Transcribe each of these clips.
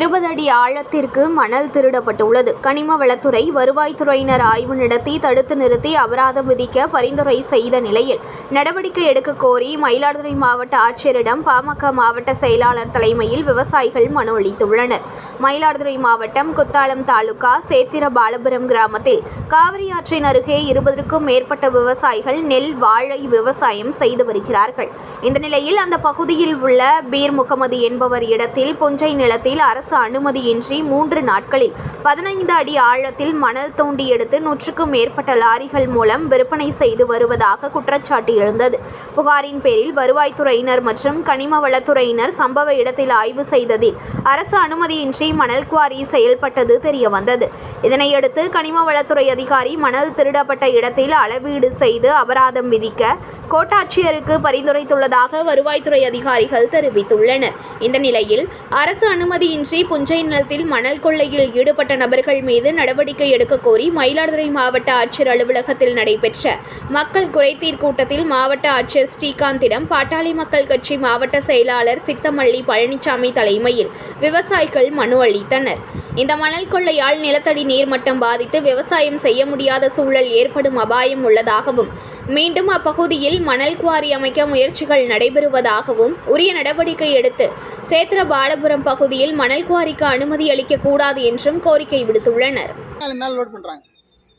இருபது அடி ஆழத்திற்கு மணல் திருடப்பட்டுள்ளது. கனிம வளத்துறை வருவாய்த்துறையினர் ஆய்வு நடத்தி தடுத்து நிறுத்தி அபராதம் விதிக்க பரிந்துரை செய்த நிலையில் நடவடிக்கை எடுக்க கோரி மயிலாடுதுறை மாவட்ட ஆட்சியரிடம் பாமக மாவட்ட செயலாளர் தலைமையில் விவசாயிகள் மனு அளித்துள்ளனர். மயிலாடுதுறை மாவட்டம் குத்தாலம் தாலுகா சேத்திர பாலபுரம் கிராமத்தில் காவிரி ஆற்றின் அருகே இருபதற்கும் மேற்பட்ட விவசாயிகள் நெல் வாழை விவசாயம் செய்து வருகிறார்கள். இந்த நிலையில் அந்த பகுதியில் உள்ள பீர் முகமது என்பவர் இடத்தில் புஞ்சை நிலத்தில் அரசு அனுமதியின்றி மூன்று நாட்களில் பதினைந்து அடி ஆழத்தில் மணல் தோண்டி எடுத்து நூற்றுக்கும் மேற்பட்ட லாரிகள் மூலம் விற்பனை செய்து வருவதாக குற்றச்சாட்டு எழுந்தது. புகாரின் பேரில் வருவாய்த்துறையினர் மற்றும் கனிம வளத்துறையினர் சம்பவ இடத்தில் ஆய்வு செய்ததில் அரசு அனுமதியின்றி மணல் குவாரி செயல்பட்டது தெரியவந்தது. இதனையடுத்து கனிம வளத்துறை அதிகாரி மணல் திருடப்பட்ட இடத்தில் அளவீடு செய்து அபராதம் விதிக்க கோட்டாட்சியருக்கு பரிந்துரைத்துள்ளதாக வருவாய்த்துறை அதிகாரிகள் தெரிவித்துள்ளனர். இந்த நிலையில் அரசு அனுமதியின்றி புஞ்சை நிலத்தில் மணல் கொள்ளையில் ஈடுபட்ட நபர்கள் மீது நடவடிக்கை எடுக்க கோரி மயிலாடுதுறை மாவட்ட ஆட்சியர் அலுவலகத்தில் நடைபெற்ற மக்கள் குறைதீர் கூட்டத்தில் மாவட்ட ஆட்சியர் ஸ்ரீகாந்திடம் பாட்டாளி மக்கள் கட்சி மாவட்ட செயலாளர் சித்தமல்லி பழனிசாமி தலைமையில் விவசாயிகள் மனு அளித்தனர். இந்த மணல் கொள்ளையால் நிலத்தடி நீர்மட்டம் பாதித்து விவசாயம் செய்ய முடியாத சூழல் ஏற்படும் அபாயம் உள்ளதாகவும் மீண்டும் அப்பகுதியில் மணல் குவாரி அமைக்க முயற்சிகள் நடைபெறுவதாகவும் உரிய நடவடிக்கை எடுத்து சேத்திர பாலபுரம் பகுதியில் மணல் குவாரிக்கு அனுமதி அளிக்க கூடாது என்றும் கோரிக்கை விடுத்துள்ளனர்.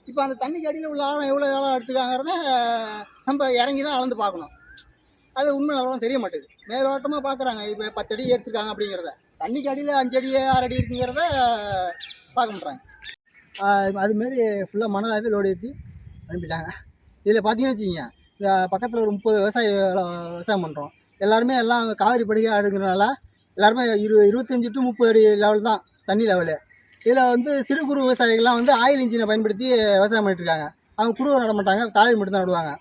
இப்போ அந்த தண்ணிக்கு அடியில் உள்ள ஆழம் எவ்வளோ ஆழம் எடுத்துக்காங்கிறத நம்ம இறங்கி தான் அளந்து பார்க்கணும். அது உண்மை நல்லா தெரிய மாட்டேங்குது. மேலோட்டமாக பார்க்குறாங்க இப்போ பத்து அடி எடுத்துருக்காங்க அப்படிங்கிறத. தண்ணிக்கு அடியில் அஞ்சு அடி ஆறு அடி இருக்குங்கிறத பார்க்க மாட்றாங்க அதுமாரி ஃபுல்லாக மணலாகவே லோடு ஏற்றி அனுப்பிட்டாங்க. இதில் பார்த்தீங்கன்னு வச்சுக்கிங்க பக்கத்தில் ஒரு முப்பது விவசாய விவசாயம் பண்ணுறோம் எல்லாருமே எல்லாம் காவிரி படுகை அடுங்கிறனால எல்லாருமே இரு இருபத்தஞ்சி டு முப்பது அடி லெவல் தான் தண்ணி லெவலு இதில் வந்து சிறு குறு விவசாயிகள்லாம் வந்து ஆயில் இன்ஜினை பயன்படுத்தி விவசாயம் பண்ணிட்டுருக்காங்க அவங்க குருவை நட மாட்டாங்க தாழி மட்டும் தான் நடுவாங்க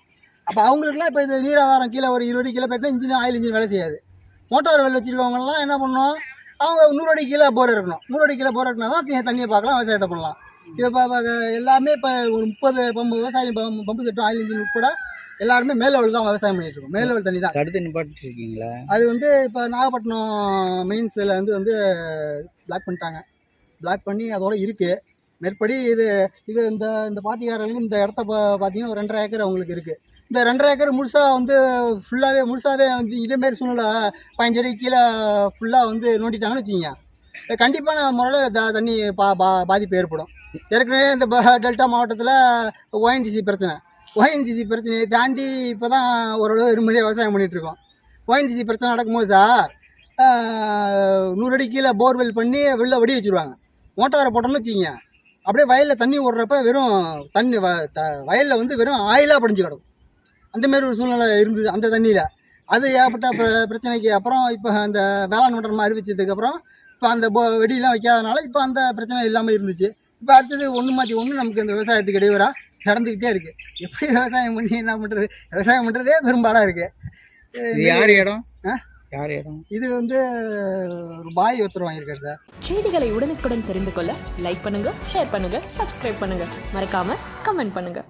அப்போ அவங்களுக்குலாம் இப்போ இது நீராதாரம் கீழே ஒரு இருபது கீழே போயிட்டா இன்ஜின் ஆயில் இன்ஜின் வேலை செய்யாது. மோட்டார் வெல் வச்சுருக்கவங்கலாம் என்ன பண்ணோம்? அவங்க நூறு அடி கீழே போர் இருக்கணும் நூறு அடி கீழே போர் இருக்கணும் தான் தண்ணியை பார்க்கலாம் விவசாயத்தை பண்ணலாம். இப்போ இப்போ எல்லாமே இப்போ ஒரு முப்பது பம்பு விவசாயம் பம்பு பம்பு செட்டும் ஆயில் இன்ஜின் உட்பட எல்லாருமே மேல் லெவல் தான் விவசாயம் பண்ணிட்டு இருக்கோம். மேல் லெவல் தண்ணி தான். தடுத்து நிப்பாட்டி இருக்கீங்களா? அது வந்து இப்போ நாகப்பட்டினம் மெயின்ஸில் வந்து வந்து பிளாக் பண்ணிட்டாங்க. பிளாக் பண்ணி அதோட இருக்குது மேற்படி இது இது இந்த இந்த பாத்திக்காரர்களுக்கு இந்த இடத்த பார்த்தீங்கன்னா ஒரு ரெண்டரை ஏக்கர் அவங்களுக்கு இருக்குது இந்த ரெண்டரை ஏக்கர் முழுசாக வந்து ஃபுல்லாகவே முழுசாகவே வந்து இதேமாரி சூழ்நிலை பதினஞ்சு கீழே ஃபுல்லாக வந்து நோண்டிட்டாங்கன்னு வச்சுக்கோங்க. கண்டிப்பான முறையில் த தண்ணி பா பா பாதிப்பு ஏற்படும். ஏற்கனவே இந்த டெல்டா மாவட்டத்தில் ஓஎன்ஜிசி பிரச்சனை. ஓஎன்ஜிசி பிரச்சனையை தாண்டி இப்போ தான் ஓரளவு நிம்மதியாக விவசாயம் பண்ணிகிட்ருக்கோம் ஓஎன்ஜிசி பிரச்சனை நடக்கும்போது சார் நூறு அடி கீழே போர்வெல் பண்ணி வெளில வெடி வச்சுருவாங்க. மோட்டாரை போட்டோம்னு வச்சுக்கிங்க. அப்படியே வயலில் தண்ணி ஓடுறப்ப வெறும் தண்ணி வ த வயலில் வந்து வெறும் ஆயிலாக படிஞ்சு கிடக்கும். அந்த மாதிரி ஒரு சூழ்நிலை இருந்தது அந்த தண்ணியில். அது ஏகப்பட்ட பிர- பிரச்சனைக்கு அப்புறம் இப்போ அந்த வேளாண் மன்றம் அறிவிச்சதுக்கப்புறம் இப்போ அந்த போ வெடியெல்லாம் வைக்காதனால இப்போ அந்த பிரச்சனை இல்லாமல் இருந்துச்சு. இப்போ அடுத்தது ஒன்று மாற்றி ஒன்று நமக்கு இந்த விவசாயத்துக்கு இடையூறாக நடந்துக்கிட்டே இருக்குது எப்படி விவசாயம் பண்ணி என்ன பண்ணுறது விவசாயம் பண்ணுறதே பெரும்பாடாக இருக்குது யார் இடம்? ஆ? யார் இடம்? இது வந்து ஒரு பாய் ஒருத்தர் வாங்கியிருக்காரு சார். செய்திகளை உடனுக்குடன் தெரிந்து கொள்ள லைக் பண்ணுங்க ஷேர் பண்ணுங்க சப்ஸ்கிரைப் பண்ணுங்க. மறக்காம கமெண்ட் பண்ணுங்க.